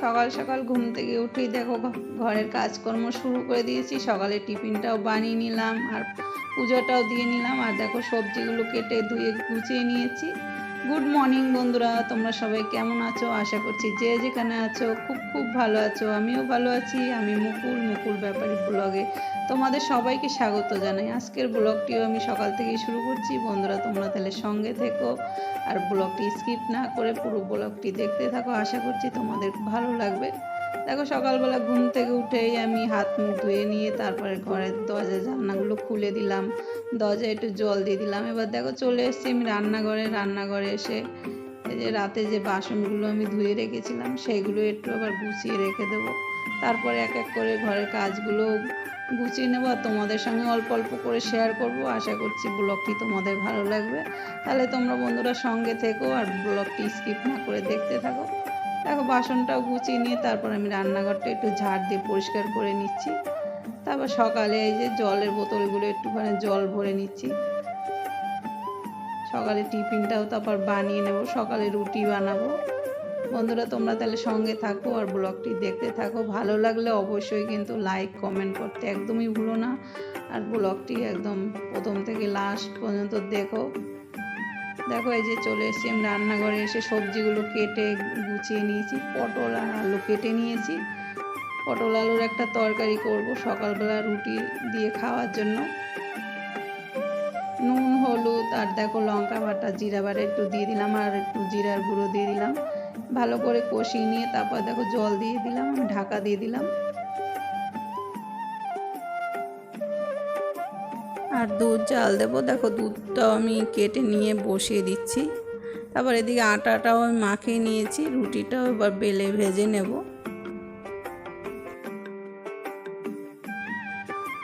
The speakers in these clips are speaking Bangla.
সকাল সকাল ঘুম থেকে উঠেই দেখো ঘরের কাজকর্ম শুরু করে দিয়েছি। সকালে টিফিনটাও বানিয়ে নিলাম আর পুজোটাও দিয়ে নিলাম। আর দেখো সবজিগুলো কেটে ধুয়ে গুছিয়ে নিয়েছি। গুড মর্নিং বন্ধুরা। তোমরা সবাই কেমন আছো? আশা করছি যে যেখানে আছো, খুব খুব ভালো আছো। আমিও ভালো আছি। আমি মুকুল মুকুল ব্যাপারী ব্লগে তোমাদের সবাইকে স্বাগত জানাই। আজকের ব্লগটিও আমি সকাল থেকেই শুরু করছি। বন্ধুরা, তোমরা তাহলে সঙ্গে থেকো আর ব্লগটি স্কিপ না করে পুরো ব্লগটি দেখতে থাকো। আশা করছি তোমাদের ভালো লাগবে। দেখো, সকালবেলা ঘুম থেকে উঠেই আমি হাত মুখ ধুয়ে নিয়ে তারপরে ঘরের দরজা জানলাগুলো খুলে দিলাম। দরজায় একটু জল দিয়ে দিলাম। এবার দেখো, চলে এসেছি আমি রান্নাঘরে। রান্নাঘরে এসে এই যে রাতে যে বাসনগুলো আমি ধুয়ে রেখেছিলাম সেইগুলো একটু আবার গুছিয়ে রেখে দেবো। তারপরে এক এক করে ঘরের কাজগুলো গুছিয়ে নেব। আর তোমাদের সঙ্গে অল্প অল্প করে শেয়ার করব। আশা করছি ব্লগটি তোমাদের ভালো লাগবে। তাহলে তোমরা বন্ধুরা সঙ্গে থেকো আর ব্লগটি স্কিপ না করে দেখতে থাকো। দেখো বাসনটাও গুছিয়ে নিয়ে তারপর আমি রান্নাঘরটা একটু ঝাড় দিয়ে পরিষ্কার করে নিচ্ছি। তারপর সকালে এই যে জলের বোতলগুলো একটুখানি জল ভরে নিচ্ছি। সকালে টিফিনটাও তারপর বানিয়ে নেব, সকালে রুটি বানাবো। বন্ধুরা, তোমরা তাহলে সঙ্গে থাকো আর ব্লগটি দেখতে থাকো। ভালো লাগলে অবশ্যই কিন্তু লাইক, কমেন্ট করতে একদমই ভুলো না। আর ব্লগটি একদম প্রথম থেকে লাস্ট পর্যন্ত দেখো। দেখো এই যে চলে এসেছি, আমি রান্নাঘরে এসে সবজিগুলো কেটে গুছিয়ে নিয়েছি, পটল আর আলু কেটে নিয়েছি। পটল আলুর একটা তরকারি করব সকালবেলা রুটি দিয়ে খাওয়ার জন্য। নুন, হলুদ আর দেখো লঙ্কা বাটা, জিরা বাটা একটু দিয়ে দিলাম আর একটু জিরার গুঁড়ো দিয়ে দিলাম। ভালো করে কষিয়ে নিয়ে তারপর দেখো জল দিয়ে দিলাম, ঢাকা দিয়ে দিলাম। আর দুধ জাল দেবো। দেখো দুধটাও আমি কেটে নিয়ে বসিয়ে দিচ্ছি। তারপর এদিকে আটাটাও আমি মাখিয়ে নিয়েছি, রুটিটাও এবার বেলে ভেজে নেব।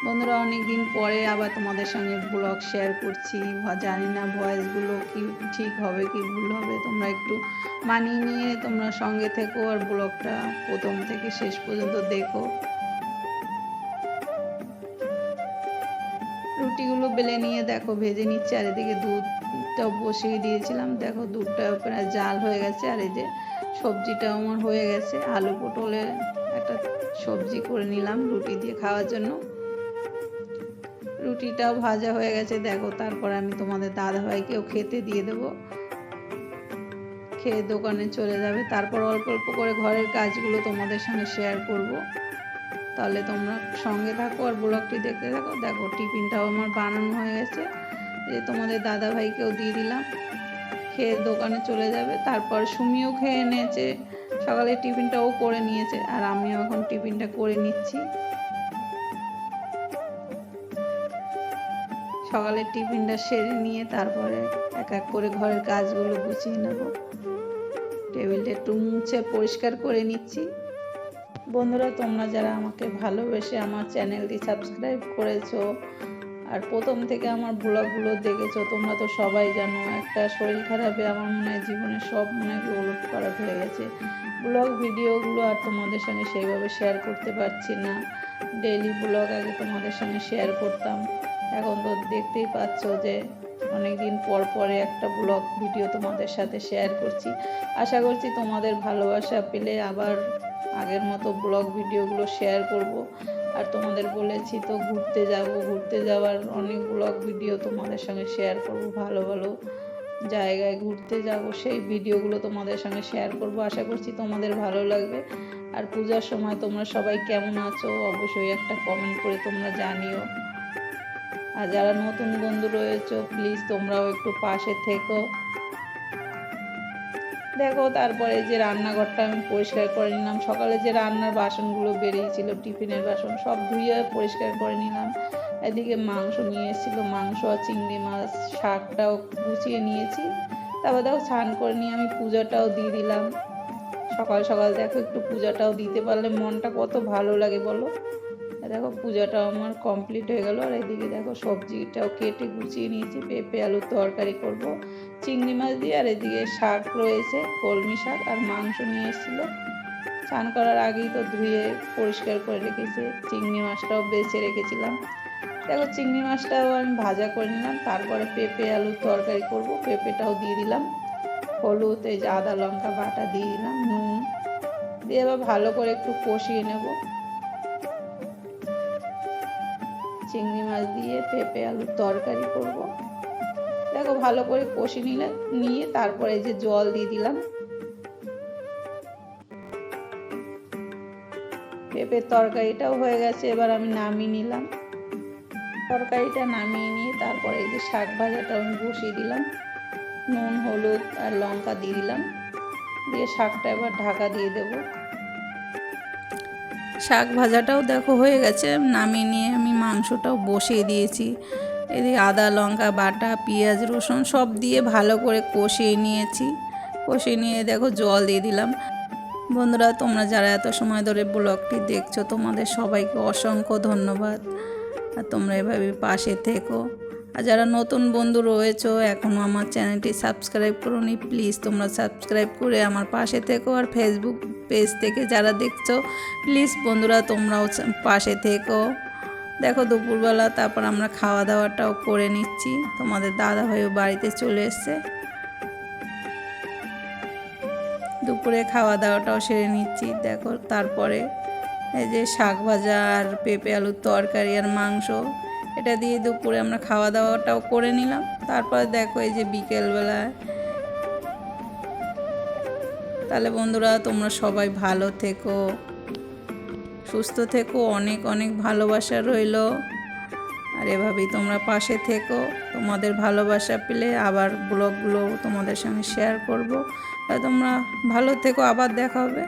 বন্ধুরা অনেক দিন পরে আবার তোমাদের সঙ্গে ব্লগ শেয়ার করছি। জানি না ভয়েসগুলো কি ঠিক হবে, কি ভুল হবে। তোমরা একটু মানিয়ে নিয়ে তোমরা সঙ্গে থেকো আর ব্লগটা প্রথম থেকে শেষ পর্যন্ত দেখো। রুটিগুলো বেলে নিয়ে দেখো, ভেজে নিচ্ছে। আর এদিকে দুধটাও বসিয়ে দিয়েছিলাম। দেখো দুধটা প্রায় জাল হয়ে গেছে, আর এই যে সবজিটাও আমার হয়ে গেছে। আলু পটলের একটা সবজি করে নিলাম রুটি দিয়ে খাওয়ার জন্য। রুটিটাও ভাজা হয়ে গেছে, দেখো। তারপর আমি তোমাদের দাদাভাইকেও খেতে দিয়ে দেবো। খেয়ে দোকানে চলে যাবে। তারপর অল্প অল্প করে ঘরের কাজগুলো তোমাদের সঙ্গে শেয়ার করব। তাহলে তোমরা সঙ্গে থাকো আর ব্লগটি দেখতে থাকো। দেখো, টিফিনটাও আমার বানানো হয়ে গেছে। যে তোমাদের দাদাভাইকেও দিয়ে দিলাম। খেয়ে দোকানে চলে যাবে। তারপর সুমিও খেয়ে নিয়েছে। সকালে টিফিনটাও করে নিয়েছে আর আমিও এখন টিফিনটা করে নিচ্ছি। সকালের টিফিনটা সেরে নিয়ে তারপরে এক এক করে ঘরের কাজগুলো গুছিয়ে নেব। টেবিলটা একটু মুছে পরিষ্কার করে নিচ্ছি। বন্ধুরা, তোমরা যারা আমাকে ভালোবেসে আমার চ্যানেলটি সাবস্ক্রাইব করেছ আর প্রথম থেকে আমার ব্লগগুলো দেখেছ, তোমরা তো সবাই জানো একটা শরীর খারাপে আমার মনে হয় জীবনে সব মনে হয় ওলট পালট হয়ে গেছে। ব্লগ, ভিডিওগুলো আর তোমাদের সঙ্গে সেইভাবে শেয়ার করতে পারছি না। ডেইলি ব্লগ আগে তোমাদের সঙ্গে শেয়ার করতাম। এখন তো দেখতেই পাচ্ছ যে অনেক দিন পর পরে একটা ব্লগ, ভিডিও তোমাদের সাথে শেয়ার করছি। আশা করছি তোমাদের ভালোবাসা পেলে আবার আগের মতো ব্লগ ভিডিওগুলো শেয়ার করব। আর তোমাদের বলেছি তো ঘুরতে যাব, ঘুরতে যাওয়ার অনেক ব্লগ ভিডিও তোমাদের সঙ্গে শেয়ার করব, ভালো ভালো জায়গায় ঘুরতে যাব, সেই ভিডিওগুলো তোমাদের সঙ্গে শেয়ার করব। আশা করছি তোমাদের ভালো লাগবে। আর পূজার সময় তোমরা সবাই কেমন আছো, অবশ্যই একটা কমেন্ট করে তোমরা জানিও। আর যারা নতুন বন্ধু রয়েছে প্লিজ তোমরাও একটু পাশে থেকো। দেখো, তারপরে যে রান্নাঘরটা আমি পরিষ্কার করে নিলাম, সকালে যে রান্নার বাসনগুলো বেরিয়েছিল, টিফিনের বাসন সব ধুয়ে পরিষ্কার করে নিলাম। এদিকে মাংস নিয়ে এসেছিল, মাংস আর চিংড়ি মাছ, শাকটাও গুছিয়ে নিয়েছি। তারপর দেখো, স্নান করে নিয়ে আমি পূজাটাও দিয়ে দিলাম। সকাল সকাল দেখো, একটু পূজাটাও দিতে পারলে মনটা কত ভালো লাগে বলো। দেখো পূজাটাও আমার কমপ্লিট হয়ে গেল। আর এদিকে দেখো সবজিটাও কেটে গুছিয়ে নিয়েছি। পেঁপে, আলুর তরকারি করব, চিংড়ি মাছ দিয়ে। আর এদিকে শাক রয়েছে, কলমি শাক আর মাংস নিয়ে এসেছিল। স্নান করার আগেই তো ধুয়ে পরিষ্কার করে রেখেছি। চিংড়ি মাছটাও বেছে রেখেছিলাম। দেখো চিংড়ি মাছটাও আমি ভাজা করে নিলাম। তারপরে পেঁপে, আলুর তরকারি করব। পেঁপেটাও দিয়ে দিলাম। হলুদ, এই যে আদা, লঙ্কা বাটা দিয়ে দিলাম, নুন দিয়ে আবার ভালো করে একটু কষিয়ে নেব। চিংড়ি মাছ দিয়ে পেঁপে আলুর তরকারি করব। দেখো ভালো করে কষি নিলে, নিয়ে তারপরে যে জল দিয়ে দিলাম। পেঁপের তরকারিটাও হয়ে গেছে, এবার আমি নামিয়ে নিলাম। তরকারিটা নামিয়ে নিয়ে তারপরে এই যে শাক ভাজাটা আমি বসিয়ে দিলাম। নুন, হলুদ আর লঙ্কা দিয়ে দিলাম। দিয়ে শাকটা এবার ঢাকা দিয়ে দেব। শাক ভাজাটাও দেখো হয়ে গেছে, নামিয়ে নিয়ে আমি মাংসটাও বসিয়ে দিয়েছি। এদিকে আদা, লঙ্কা, বাটা, পেঁয়াজ, রসুন সব দিয়ে ভালো করে কষিয়ে নিয়েছি। কষিয়ে নিয়ে দেখো জল দিয়ে দিলাম। বন্ধুরা, তোমরা যারা এত সময় ধরে ব্লগটি দেখছ, তোমাদের সবাইকে অসংখ্য ধন্যবাদ। আর তোমরা এভাবে পাশে থেকো। আর যারা নতুন বন্ধু রয়েছো এখনও আমার চ্যানেলটি সাবস্ক্রাইব করোনি, প্লিজ তোমরা সাবস্ক্রাইব করে আমার পাশে থেকো আর ফেসবুক পেজ থেকে যারা দেখছ, প্লিজ বন্ধুরা তোমরাও পাশে থেকো। দেখো দুপুরবেলা, তারপর আমরা খাওয়া দাওয়াটাও করে নিচ্ছি। তোমাদের দাদা ভাইও বাড়িতে চলে এসছে। দুপুরে খাওয়া দাওয়াটাও সেরে নিচ্ছি। দেখো তারপরে এই যে শাক ভাজা আর পেঁপে আলুর তরকারি আর মাংস। এটা দিয়ে দুপুরে আমরা খাওয়া দাওয়াটাও করে নিলাম। তারপরে দেখো এই যে বিকেলবেলায়। তাহলে বন্ধুরা, তোমরা সবাই ভালো থেকো, সুস্থ থেকো, অনেক অনেক ভালোবাসা রইল। আর এভাবেই তোমরা পাশে থেকো। তোমাদের ভালোবাসা পেলে আবার ব্লগগুলো তোমাদের সঙ্গে শেয়ার করব। তোমরা ভালো থেকো, আবার দেখা হবে।